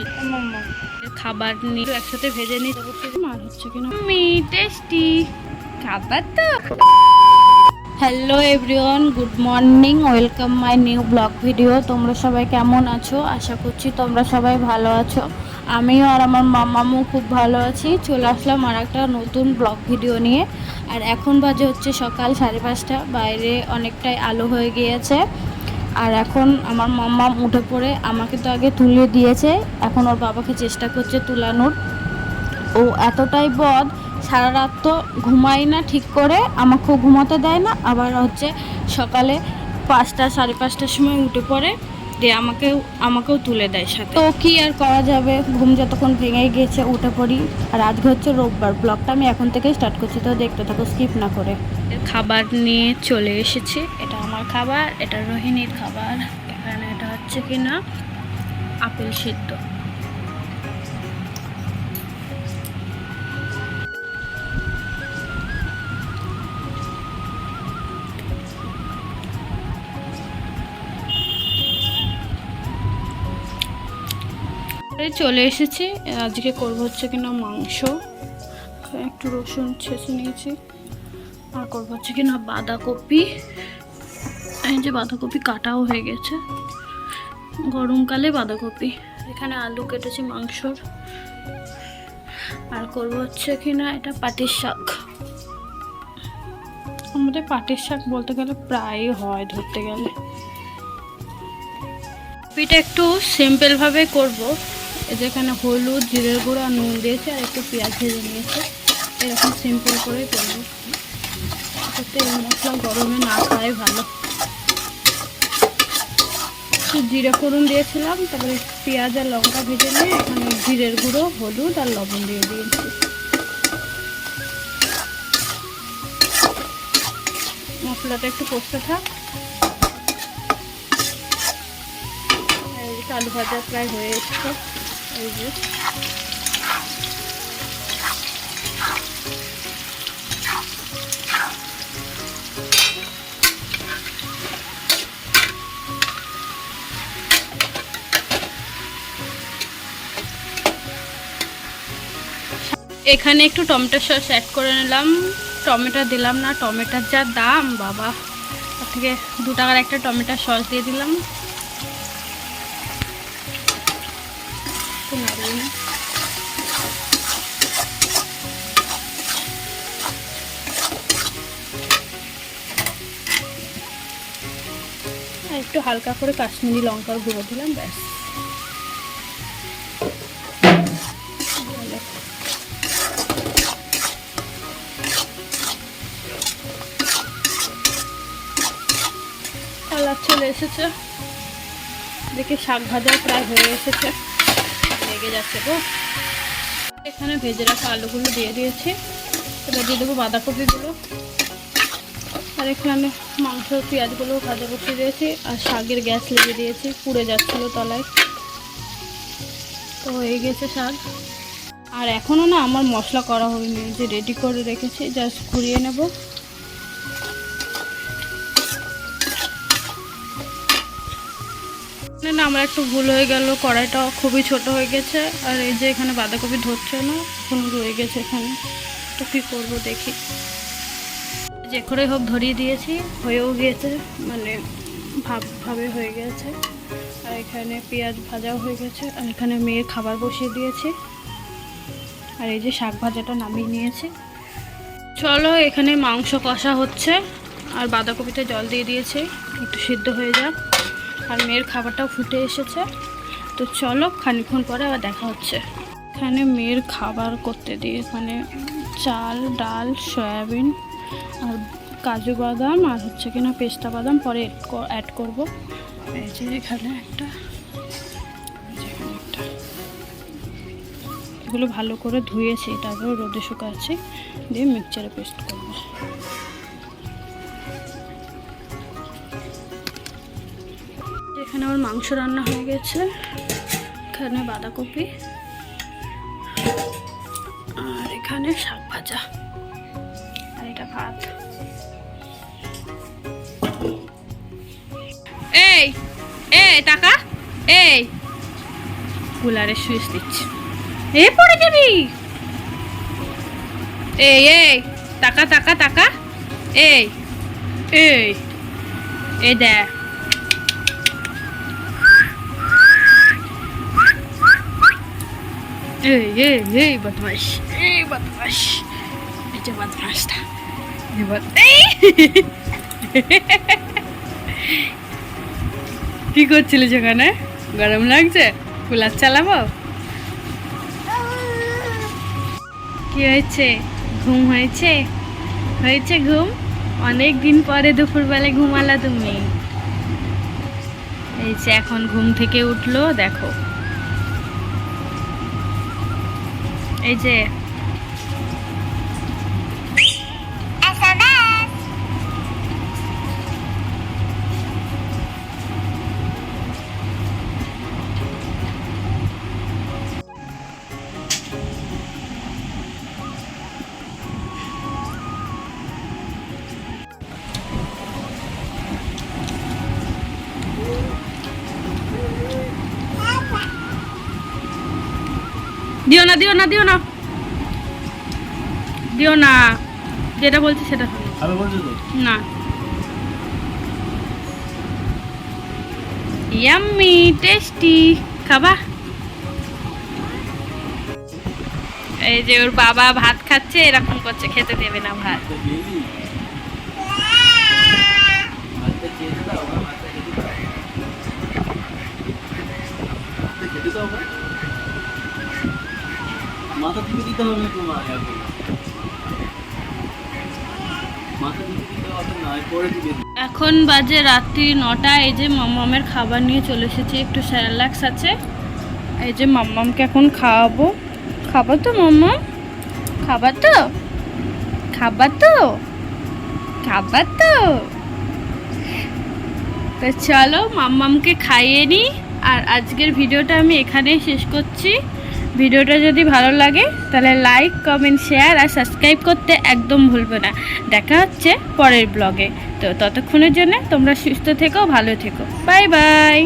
সিদ্ধ খাবার নিয়ে একসাথে ভেজে করতে আর হচ্ছে কিনা? মি টেস্টি খাবার তো। Hello everyone good morning welcome my new blog video তোমরা সবাই কেমন আছো? আশা করছি তোমরা সবাই ভালো আছো। আমিও আর আমার মামামও খুব ভালো আছি। চলে আসলাম আর একটা নতুন ব্লগ ভিডিও নিয়ে। আর এখন বাজে হচ্ছে সকাল সাড়ে পাঁচটা। বাইরে অনেকটাই আলো হয়ে গিয়েছে। আর এখন আমার মাম্মা উঠে পড়ে আমাকে তো আগে তুলে দিয়েছে, এখন ওর বাবাকে চেষ্টা করছে তুলানোর। ও এতটাই বদ, সারা রাত তো ঘুমাই না ঠিক করে, আমাকেও ঘুমাতে দেয় না। আবার হচ্ছে সকালে পাঁচটা, সাড়ে পাঁচটার সময় উঠে পড়ে, দিয়ে আমাকেও আমাকেও তুলে দেয় সাথে। তো কি আর করা যাবে? ঘুম যতক্ষণ ভেঙে গিয়েছে উঠে পড়ি। আর আজকে হচ্ছে রোববার, ব্লগটা আমি এখন থেকেই স্টার্ট করছি, তো দেখতে থাকো, স্কিপ না করে। খাবার নিয়ে চলে এসেছি, এটা আমার খাবার, এটা রোহিণীর খাবার। এখানে এটা হচ্ছে কি না আপেল সিদ্ধ। চলে এসেছি। আজকে করব হচ্ছে কিনা মাংস। একটু রসুন ছেঁচে নিয়েছি। আর করব হচ্ছে কিনা বাঁধাকপি। এই যে বাঁধাকপি কাটাও হয়ে গেছে। গরমকালে বাঁধাকপি। এখানে আলু কেটেছি মাংসর। আর করব হচ্ছে কিনা এটা পাটির শাক। আমাদের পাটির শাক বলতে গেলে প্রায় হয় ধরতে গেলে। পিঠা একটু সিম্পলভাবে করব। যেখানে হলুদ, জিরের গুঁড়ো আর নুন দিয়েছে আর একটু পেঁয়াজ ভেজে নিয়েছে। এরকম সিম্পল করেই করব। তেল মশলা গরমে না খাওয়াই ভালো। একটু জিরে ফোড়ন দিয়েছিলাম, তারপরে পেঁয়াজ আর লঙ্কা ভেজে নিয়ে এখানে জিরের গুঁড়ো, হলুদ আর লবণ দিয়ে দিয়েছি। মশলাটা একটু কষতে থাক। আলু ভাজা প্রায় হয়ে এসছে। এই যে এখানে একটু টমেটো সস অ্যাড করে নিলাম। টমেটো দিলাম না, টমেটোর যা দাম, বাবা। তার থেকে দু টাকার একটা টমেটোর সস দিয়ে দিলাম। একটু হালকা করে কাশ্মীরি লঙ্কার গুঁড়ো দিলাম, ব্যাস। এসেছে। দেখি শাক ভাজা প্রায় হয়ে এসেছে। লেগে যাচ্ছে তো এখানে ভেজে রাখা আলুগুলো দিয়ে দিয়েছি। এবার দিয়ে দেবো বাঁধাকপিগুলো। আর এখানে মাংস, পেঁয়াজগুলো ভাজা বসিয়ে দিয়েছি। আর শাকের গ্যাস লেগে দিয়েছি। পুড়ে যাচ্ছিল তলায়। তো হয়ে গেছে শাক। আর এখনও না আমার মশলা করা হয়নি। যে রেডি করে রেখেছি জাস্ট ঘুরিয়ে নেব। না, আমার একটু ভুল হয়ে গেল কড়াইটা খুবই ছোট হয়ে গেছে। আর এই যে এখানে বাঁধাকপি ধরছে না এখন রয়ে গেছে এখানে। তো কী করব দেখি। যে করে হোক ধরিয়ে দিয়েছি, হয়েও গিয়েছে মানে ভাব, ভাবে হয়ে গেছে। আর এখানে পেঁয়াজ ভাজাও হয়ে গেছে, আর এখানে মেয়ের খাবার বসিয়ে দিয়েছি। আর এই যে শাক ভাজাটা নামিয়ে নিয়েছি। চলো, এখানে মাংস কষা হচ্ছে, আর বাঁধাকপিতে জল দিয়ে দিয়েছি, একটু সিদ্ধ হয়ে যাক। আর মেয়ের খাবারটাও ফুটে এসেছে। তো চলো খানিক্ষণ পরে আবার দেখা হচ্ছে। এখানে মেয়ের খাবার করতে দিয়ে মানে চাল, ডাল, সয়াবিন আর কাজু বাদাম আর হচ্ছে কিনা পেস্তা বাদাম পরে অ্যাড করব। এই যে এখানে একটা এগুলো ভালো করে ধুয়েছি তারপরে রোদে শুকাচ্ছি, দিয়ে মিক্সচারে পেস্ট করব। এখানে আমার মাংস রান্না হয়ে গেছে। এখানে বাঁধাকপি আর এখানে শাক ভাজা। আর এটা ভাত। এই এই টাকা এই। কুলারে সুইচ দিচ্ছে। এ পড়ে যাবি। এই এই টাকা টাকা টাকা। এই এই। এই দেখ। কি করছিলি সেখানে গরম লাগছে? কুলার চালাবো? কি হয়েছে? ঘুম হয়েছে? হয়েছে ঘুম? অনেক দিন পরে দুপুরবেলায় ঘুমালা তুমি। এই যে এখন ঘুম থেকে উঠল, দেখো। এই যে দিও না দিও না দিও না। দিও না। যেটা বলছি সেটা। আমি বলছো তো। না। ইয়াম্মি টেস্টি খাবা? এই যে ওর বাবা ভাত খাচ্ছে এরকম করছে খেতে দেবে না ভাত। খেতে দাও। মাথা দিতে হবে তোমার এখন। এখন বাজে রাত্রি নটা, এই যে মাম্মামের খাবার নিয়ে চলে এসেছি, একটু স্যারেলাক্স আছে। এই যে মাম্মামকে এখন খাওয়াবো। খাবার তো, মাম্মাম? খাবার তো? খাবার তো? খাবার তো? তো চলো, মাম্মামকে খাইয়ে নিই। আর আজকের ভিডিওটা আমি এখানেই শেষ করছি। ভিডিওটা যদি ভালো লাগে, তাহলে লাইক কমেন্ট শেয়ার আর সাবস্ক্রাইব করতে একদম ভুলবে না। দেখা হচ্ছে পরের ব্লগে তো ততক্ষণের জন্য তোমরা সুস্থ থেকো, ভালো থেকো। Bye bye